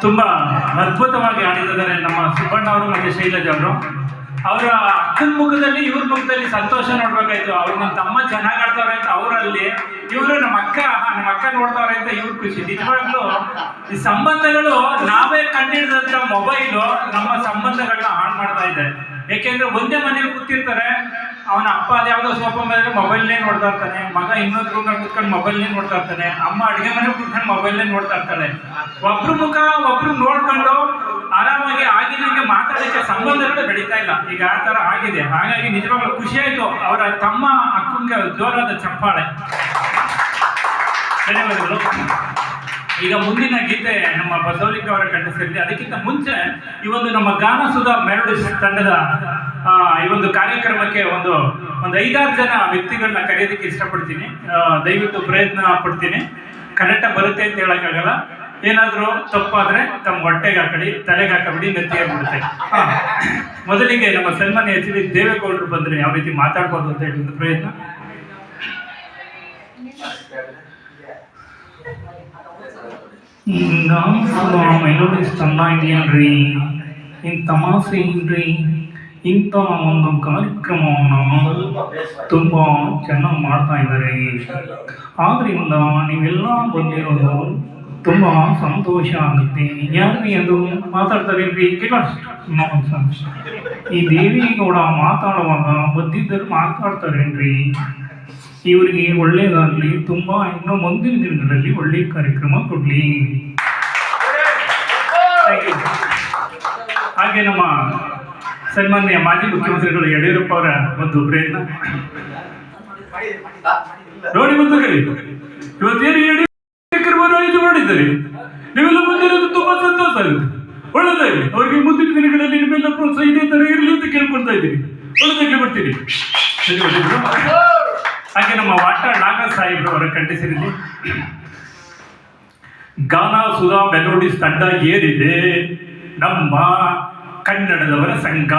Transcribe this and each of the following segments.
ತುಂಬಾ ಅದ್ಭುತವಾಗಿ ಆಡಿದ್ದಾರೆ ನಮ್ಮ ಸುಬ್ಬಣ್ಣ ಅವರು ಮತ್ತೆ ಶೈಲಜ್ ಅವರು. ಅವರ ಅಕ್ಕನ ಮುಖದಲ್ಲಿ, ಇವ್ರ ಮುಖದಲ್ಲಿ ಸಂತೋಷ ನೋಡ್ಬೇಕಾಯ್ತು. ಅವ್ರು ನಮ್ಮ ತಮ್ಮ ಚೆನ್ನಾಗಿ ಆಡ್ತಾವ್ರೆ ಅಂತ ಅವರಲ್ಲಿ, ಇವರು ನಮ್ಮ ಅಕ್ಕ ನಮ್ಮ ಅಕ್ಕ ನೋಡ್ತಾವ್ರೆ ಅಂತ ಇವ್ರ ಖುಷಿ. ನಿಜವಾಗ್ಲೂ ಈ ಸಂಬಂಧಗಳು ನಾವೇ ಕಂಡಿಡಿದಂತ ಮೊಬೈಲು ನಮ್ಮ ಸಂಬಂಧಗಳನ್ನ ಹಾಳು ಮಾಡ್ತಾ ಇದೆ. ಯಾಕೆಂದ್ರೆ ಒಂದೇ ಮನೇಲಿ ಕೂತಿರ್ತಾರೆ, ಅವನ ಅಪ್ಪ ಅದ್ಯಾವುದೋ ಸೋಫಾ ಮೇಲೆ ಮೊಬೈಲ್ನೇ ನೋಡ್ತಾ ಇರ್ತಾನೆ, ಮಗ ಇನ್ನೊಂದು ಕೂತ್ಕೊಂಡು ಕುತ್ಕೊಂಡು ಮೊಬೈಲ್ನೇ ನೋಡ್ತಾ ಇರ್ತಾನೆ, ಅಮ್ಮ ಅಡುಗೆ ಮನೆ ಕುತ್ಕೊಂಡು ಮೊಬೈಲ್ನೇ ನೋಡ್ತಾ ಇರ್ತಾಳೆ. ಒಬ್ರು ಮುಖ ಒಬ್ರು ನೋಡ್ಕೊಂಡು ಆರಾಮಾಗಿ ಆಗಿನಂಗೆ ಮಾತಾಡೋಕ್ಕೆ ಸಂಬಂಧಗಳು ಬೆಳೀತಾ ಇಲ್ಲ. ಈಗ ಆ ಥರ ಆಗಿದೆ. ಹಾಗಾಗಿ ನಿಜವಾಗ್ಲೂ ಖುಷಿ ಆಯ್ತು. ಅವರ ತಮ್ಮ ಅಕ್ಕಂಗೆ ಜೋರಾದ ಚಪ್ಪಾಳೆ. ಧನ್ಯವಾದಗಳು. ಈಗ ಮುಂದಿನ ಗೀತೆ ನಮ್ಮ ಬಸವಲಿಂಗ ಅವರ ಕಂಠಸಿರಲಿ ಅದಕ್ಕಿಂತ ಮುಂಚೆ ಈ ಒಂದು ನಮ್ಮ ಗಾನ ಸುಧಾ ಮೆರಡು ತಂಡದ ಈ ಒಂದು ಕಾರ್ಯಕ್ರಮಕ್ಕೆ ಒಂದು ಒಂದು ಐದಾರು ಜನ ವ್ಯಕ್ತಿಗಳನ್ನ ಕರೆಯೋದಕ್ಕೆ ಇಷ್ಟಪಡ್ತೀನಿ. ದಯವಿಟ್ಟು ಪ್ರಯತ್ನ ಪಡ್ತೀನಿ. ಕರೆಕ್ಟ ಬರುತ್ತೆ ಅಂತ ಹೇಳಕ್ಕಾಗಲ್ಲ. ಏನಾದರೂ ತಪ್ಪಾದ್ರೆ ತಮ್ಮ ಹೊಟ್ಟೆಗೆ ಹಾಕಡಿ ತಲೆಗೆ ಹಾಕಬಿಡಿ ನೆತ್ತಿಗೆ ಬಿಡುತ್ತೆ ಮೊದಲಿಗೆ ನಮ್ಮ ಸನ್ಮಾನ್ಯ ಎಚ್ ಡಿ ದೇವೇಗೌಡರು ಬಂದ್ರೆ ಯಾವ ರೀತಿ ಮಾತಾಡ್ಬೋದು ಅಂತ ಹೇಳಿ ಒಂದು ಪ್ರಯತ್ನ. ಮೆಲೋಡಿಸ್ ಚೆನ್ನಾಗಿದೆಯಲ್ರಿ ಇನ್ ತಮಾಷೆ ಏನ್ರಿ ಇಂಥ ಒಂದು ಕಾರ್ಯಕ್ರಮವನ್ನು ತುಂಬ ಚೆನ್ನಾಗಿ ಮಾಡ್ತಾ ಇದ್ದಾರೆ ಆದ್ರಿಂದ ನೀವೆಲ್ಲ ಬಂದಿರೋದು ತುಂಬ ಸಂತೋಷ ಆಗುತ್ತೆ. ಯಾರ್ರಿ ಅದು? ಮಾತಾಡ್ತಾರೆ. ಈ ದೇವಿಗೌಡ ಮಾತಾಡುವಾಗ ಬದ್ದಿದ್ದರು ಮಾತಾಡ್ತಾರೇನ್ರಿ? ಇವರಿಗೆ ಒಳ್ಳೇದಾಗ್ಲಿ, ತುಂಬಾ ಇನ್ನೂ ಮುಂದಿನ ದಿನಗಳಲ್ಲಿ ಒಳ್ಳೆ ಕಾರ್ಯಕ್ರಮ ಕೊಡ್ಲಿ. ಹಾಗೆ ನಮ್ಮ ಸನ್ಮಾನ್ಯ ಮಾಜಿ ಮುಖ್ಯಮಂತ್ರಿಗಳು ಯಡಿಯೂರಪ್ಪ ಅವರ ಒಂದು ಪ್ರಯತ್ನ. ನೋಡಿ ಬಂದು ಇವತ್ತೇನು ಯಡಿಯೂರಪ್ಪ ಐದು ಆಯೋಜನೆ ಮಾಡಿದ್ದಾರೆ? ನೀವೆಲ್ಲ ಬಂದಿರೋದು ತುಂಬಾ ಸಂತೋಷ ಆಗುತ್ತೆ. ಒಳ್ಳೆದಾಗಿ ಅವರಿಗೆ ಮುಂದಿನ ದಿನಗಳಲ್ಲಿ ನಿಮ್ಮೆಲ್ಲ ಪ್ರೋತ್ಸಾಹ ಇದೇ ತರ ಇರಲಿ ಅಂತ ಕೇಳ್ಕೊಳ್ತಾ ಇದ್ದೀನಿ. ಒಳ್ಳೆದಾಗಿ ಬರ್ತೀನಿ. ಹಾಗೆ ನಮ್ಮ ವಾಟ ನಾಗ ಸಾಹೇಬ್ರು ಅವರ ಕಂಠಸಿರಲಿ ಗಾನ ಸುಧಾ ಮೆಲೋಡಿಸ್ ತಂಡ ಏರಿದೆ, ನಮ್ಮ ಕನ್ನಡದವರ ಸಂಘ.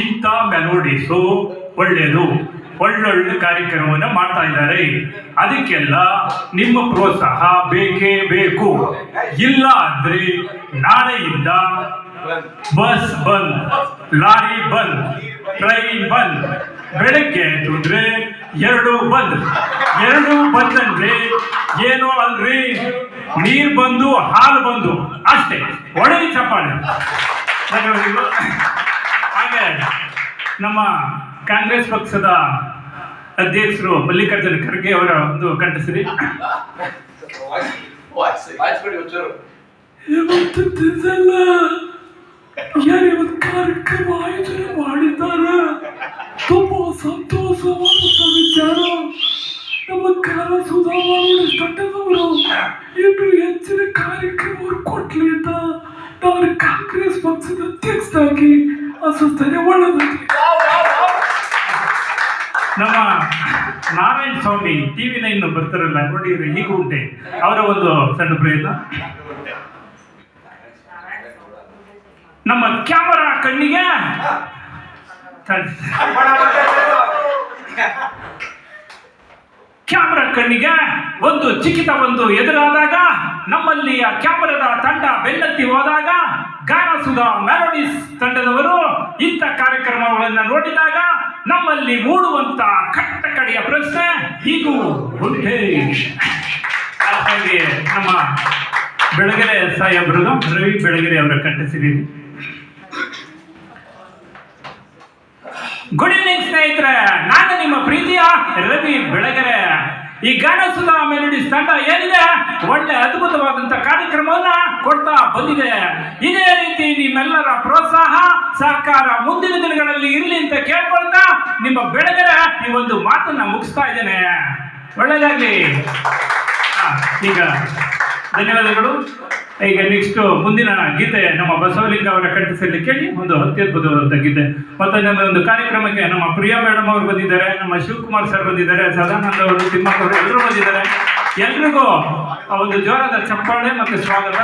ಇಂಥ ಮೆಲೋಡಿಸು ಒಳ್ಳೆಯದು, ಒಳ್ಳೊಳ್ಳೆ ಕಾರ್ಯಕ್ರಮವನ್ನು ಮಾಡ್ತಾ ಇದ್ದಾರೆ. ಅದಕ್ಕೆಲ್ಲ ನಿಮ್ಮ ಪ್ರೋತ್ಸಾಹ ಬೇಕೇ ಬೇಕು. ಇಲ್ಲ ಅಂದ್ರೆ ನಾಳೆಯಿಂದ ಬಸ್ ಬಂದ್, ಲಾರಿ ಬಂದ್, ಟ್ರೈನ್ ಬಂದ್ ಬೆಳಗ್ಗೆ ದುಡ್ರೆ ಎರಡು ಬಂದ್. ಎರಡು ಬಂದ್ ಅಂದ್ರೆ ಏನು ಅಲ್ರಿ? ನೀರ್ ಬಂದು, ಹಾಲು ಬಂದು. ಅಷ್ಟೇ. ಒಳಗೆ ಚಪ್ಪಾಳೆ. ಹಾಗೆ ನಮ್ಮ ಕಾಂಗ್ರೆಸ್ ಪಕ್ಷದ ಅಧ್ಯಕ್ಷರು ಮಲ್ಲಿಕಾರ್ಜುನ ಖರ್ಗೆ ಅವರ ಒಂದು ಕಂಠಸಿರಿ. ಯಾರು ಕಾರ್ಯಕ್ರಮ ಆಯೋಜನೆ ಮಾಡಿದ್ದಾರೆ? ತುಂಬಾ ಸಂತೋಷವಾದಂತ ವಿಚಾರ ನಮ್ಮ ಕಾರ ಸುಧಾಮಣಿ ತಂಡದವರು ಇನ್ನು ಹೆಚ್ಚಿನ ಕಾರ್ಯಕ್ರಮವನ್ನು ಕೊಡ್ಲಿ ಅಂತ ನಾನು ಕಾಂಗ್ರೆಸ್ ಪಕ್ಷದ ಅಧ್ಯಕ್ಷರಾಗಿ ಅಸ್ವಸ್ಥನೆ ಒಳ್ಳೆದಾಗಿ ನಮ್ಮ ನಾರಾಯಣ ಸ್ವಾಮಿ ಟಿವಿ ನೈನ್ ಬರ್ತಾರಲ್ಲ, ನೋಡಿದ್ರೆ ಹೀಗೂ ಉಂಟೆ. ಅವರ ಒಂದು ಸಣ್ಣ ಪ್ರಯತ್ನ. ನಮ್ಮ ಕ್ಯಾಮರಾ ಕಣ್ಣಿಗೆ ಕ್ಯಾಮರಾ ಕಣ್ಣಿಗೆ ಒಂದು ಚಿಕಿತ ಒಂದು ಎದುರಾದಾಗ ನಮ್ಮಲ್ಲಿ ಆ ಕ್ಯಾಮರಾದ ತಂಡ ಬೆನ್ನತ್ತಿ ಹೋದಾಗ ಗಾನ ಸುಧಾ ಮೆಲೋಡಿಸ್ ತಂಡದವರು ಇಂಥ ಕಾರ್ಯಕ್ರಮಗಳನ್ನು ನೋಡಿದಾಗ ನಮ್ಮಲ್ಲಿ ಮೂಡುವಂತ ಕಟ್ಟ ಕಡೆಯ ಪ್ರಶ್ನೆ ಇದು ನಮ್ಮ ಬೆಳಗೆರೆ ಸಾಹೇಬ್ರದು ರವಿ ಬೆಳಗೆರೆ ಅವರ ಕಂಠಸಿರಿ ಗುಡ್ ಈವ್ನಿಂಗ್ ಸ್ನೇಹಿತರೆ. ನಾನು ನಿಮ್ಮ ಪ್ರೀತಿಯ ರವಿ ಬೆಳಗೆರೆ. ಈ ಗಾನ ಸುಧಾ ಮೆಲೋಡಿಸ್ ತಂಡ ಏನಿದೆ? ಒಳ್ಳೆ ಅದ್ಭುತವಾದಂತ ಕಾರ್ಯಕ್ರಮವನ್ನ ಕೊಡ್ತಾ ಬಂದಿದೆ. ಇದೇ ರೀತಿ ನಿಮ್ಮೆಲ್ಲರ ಪ್ರೋತ್ಸಾಹ, ಸಹಕಾರ ಮುಂದಿನ ದಿನಗಳಲ್ಲಿ ಇರಲಿ ಅಂತ ಕೇಳ್ಕೊಳ್ತಾ ನಿಮ್ಮ ಬೆಳಗೆರೆ ಈ ಒಂದು ಮಾತನ್ನ ಮುಗಿಸ್ತಾ ಇದ್ದೇನೆ. ಒಳ್ಳೆಯದಾಗ್ಲಿ. ಈಗ ಧನ್ಯವಾದಗಳು. ಈಗ ನೆಕ್ಸ್ಟ್ ಮುಂದಿನ ಗೀತೆ ನಮ್ಮ ಬಸವಲಿಂಗ ಅವರ ಕಂಠಿಸಲಿ ಕೇಳಿ ಒಂದು ಅತ್ಯದ್ಭುತವಾದಂಥ ಗೀತೆ. ಮತ್ತೆ ನಮ್ಮ ಒಂದು ಕಾರ್ಯಕ್ರಮಕ್ಕೆ ನಮ್ಮ ಪ್ರಿಯಾ ಮೇಡಮ್ ಅವರು ಬಂದಿದ್ದಾರೆ, ನಮ್ಮ ಶಿವಕುಮಾರ್ ಸರ್ ಬಂದಿದ್ದಾರೆ, ಸದಾನಂದ ಅವರು ತಿಮ್ಮಕ್ಕ ಅವರು ಎಲ್ಲರೂ ಬಂದಿದ್ದಾರೆ. ಎಲ್ರಿಗೂ ಒಂದು ಜೋರಾದ ಚಪ್ಪಾಳೆ ಮತ್ತು ಸ್ವಾಗತ.